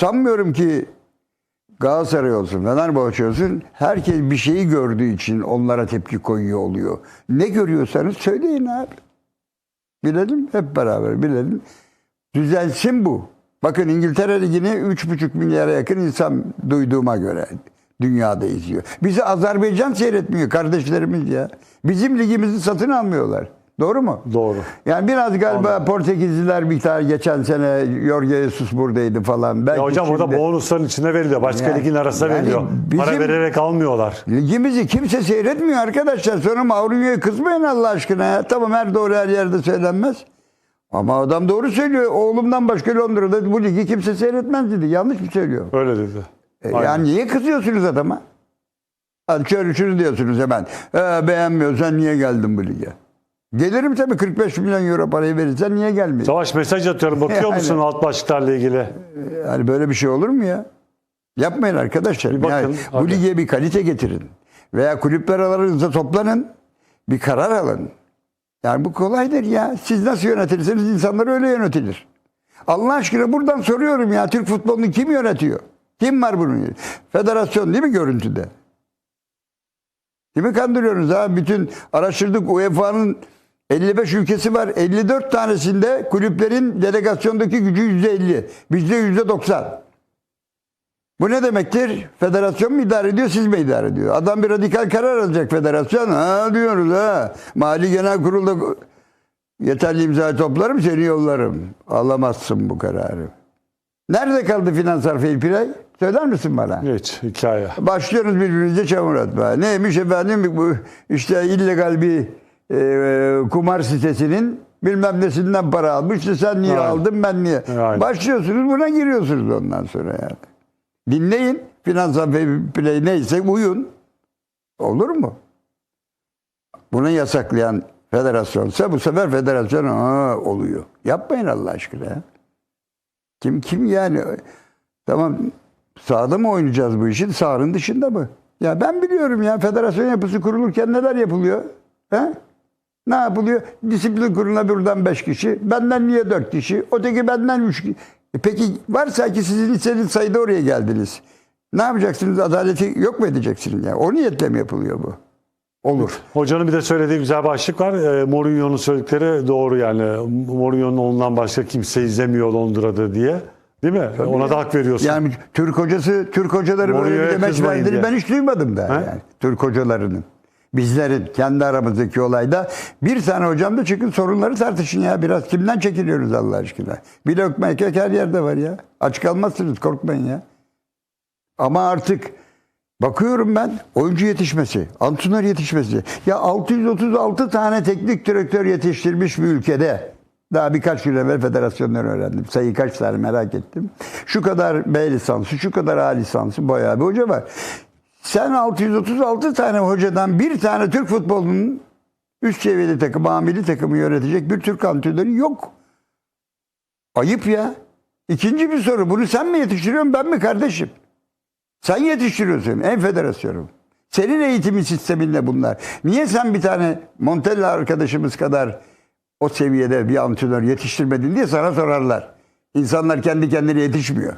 Sanmıyorum ki Galatasaray olsun, Fenerbahçe olsun herkes bir şeyi gördüğü için onlara tepki koyuyor oluyor. Ne görüyorsanız söyleyin abi. Bilelim hep beraber bilelim. Düzelsin bu. Bakın İngiltere Ligi'ni 3,5 milyara yakın insan duyduğuma göre dünyada izliyor. Bizi Azerbaycan seyretmiyor kardeşlerimiz ya. Bizim ligimizi satın almıyorlar. Doğru mu? Doğru. Yani biraz galiba Portekizliler bir tane geçen sene Jorge Jesus buradaydı falan. Belki Ya hocam şimdi- orada bonusların içine veriliyor. Başka Yani- ligin arasına yani veriliyor. Para vererek almıyorlar. Ligimizi kimse seyretmiyor arkadaşlar. Sonra Mourinho'ya kızmayın Allah aşkına ya. Tamam her doğru her yerde söylenmez. Ama adam doğru söylüyor. Oğlumdan başka Londra'da bu ligi kimse seyretmez dedi. Yanlış mı söylüyor? Öyle dedi. E, Aynen. yani niye kızıyorsunuz adama? Hadi şunu diyorsunuz hemen. E, beğenmiyorsan niye geldin bu lige? Gelirim tabii 45 milyon euro parayı verirsen niye gelmiyorsun? Savaş mesaj atıyorum. Bakıyor Yani. musun alt başlıklarla ilgili? Yani böyle bir şey olur mu ya? Yapmayın arkadaşlar. Bir bakın, Yani bu lige bir kalite getirin. Veya kulüpler aralarınızda toplanın. Bir karar alın. Yani bu kolaydır ya. Siz nasıl yönetirseniz insanlar öyle yönetilir. Allah aşkına buradan soruyorum ya. Türk futbolunu kim yönetiyor? Kim var bunun? Federasyon değil mi görüntüde? Kimi kandırıyorsunuz ha? Bütün araştırdık UEFA'nın 55 ülkesi var. 54 tanesinde kulüplerin delegasyondaki gücü %50. Bizde %90. Bu ne demektir? Federasyon mu idare ediyor, siz mi idare ediyor? Adam bir radikal karar alacak federasyon. Ha diyoruz ha. Mali Genel Kurul'da yeterli imza toplarım seni yollarım. Alamazsın bu kararı. Nerede kaldı finansal fair play? Söyler misin bana? Hiç hikaye. Başlıyoruz birbirimize çamur atmaya. Neymiş efendim bu işte illegal bir e, kumar sitesinin bilmem nesinden para almış. Sen niye Aynen. aldın ben niye? Aynen. Başlıyorsunuz buna giriyorsunuz ondan sonra yani. Dinleyin. Finansal play neyse uyun. Olur mu? Bunu yasaklayan federasyonsa bu sefer federasyon "Aa, oluyor. Yapmayın Allah aşkına. Kim kim yani? Tamam sahada mı oynayacağız bu işin? Sahanın dışında mı? Ya ben biliyorum ya federasyon yapısı kurulurken neler yapılıyor? He? Ne yapılıyor? Disiplin kuruluna buradan 5 kişi. Benden niye 4 kişi? Öteki benden 3 kişi. E peki varsa ki sizin istediğiniz sayıda oraya geldiniz. Ne yapacaksınız? Adaleti yok mu edeceksiniz? Yani? O niyetle mi yapılıyor bu? Olur. Hocanın bir de söylediği güzel başlık var. E, Mourinho'nun söyledikleri doğru yani. Mourinho'nun ondan başka kimse izlemiyor Londra'da diye. Değil mi? Ona da hak veriyorsun. Yani Türk hocası, Türk hocaları böyle Mourinho'ya bir demeç verdiğini ben hiç duymadım da. Yani. Türk hocalarının. Bizlerin kendi aramızdaki olayda bir tane hocam da çıkın sorunları tartışın ya. Biraz kimden çekiliyoruz Allah aşkına? Bir lokma ekmek her yerde var ya. Aç kalmazsınız korkmayın ya. Ama artık bakıyorum ben oyuncu yetişmesi, antrenör yetişmesi. Ya 636 tane teknik direktör yetiştirmiş bir ülkede daha birkaç gün evvel federasyondan öğrendim. Sayı kaç tane merak ettim. Şu kadar B lisansı, şu kadar A lisansı bayağı bir hoca var. Sen 636 tane hocadan bir tane Türk futbolunun üst seviyeli takım, amili takımı yönetecek bir Türk antrenörü yok. Ayıp ya. İkinci bir soru. Bunu sen mi yetiştiriyorsun ben mi kardeşim? Sen yetiştiriyorsun en federasyonum. Senin eğitimin sisteminle bunlar. Niye sen bir tane Montella arkadaşımız kadar o seviyede bir antrenör yetiştirmedin diye sana sorarlar. İnsanlar kendi kendine yetişmiyor.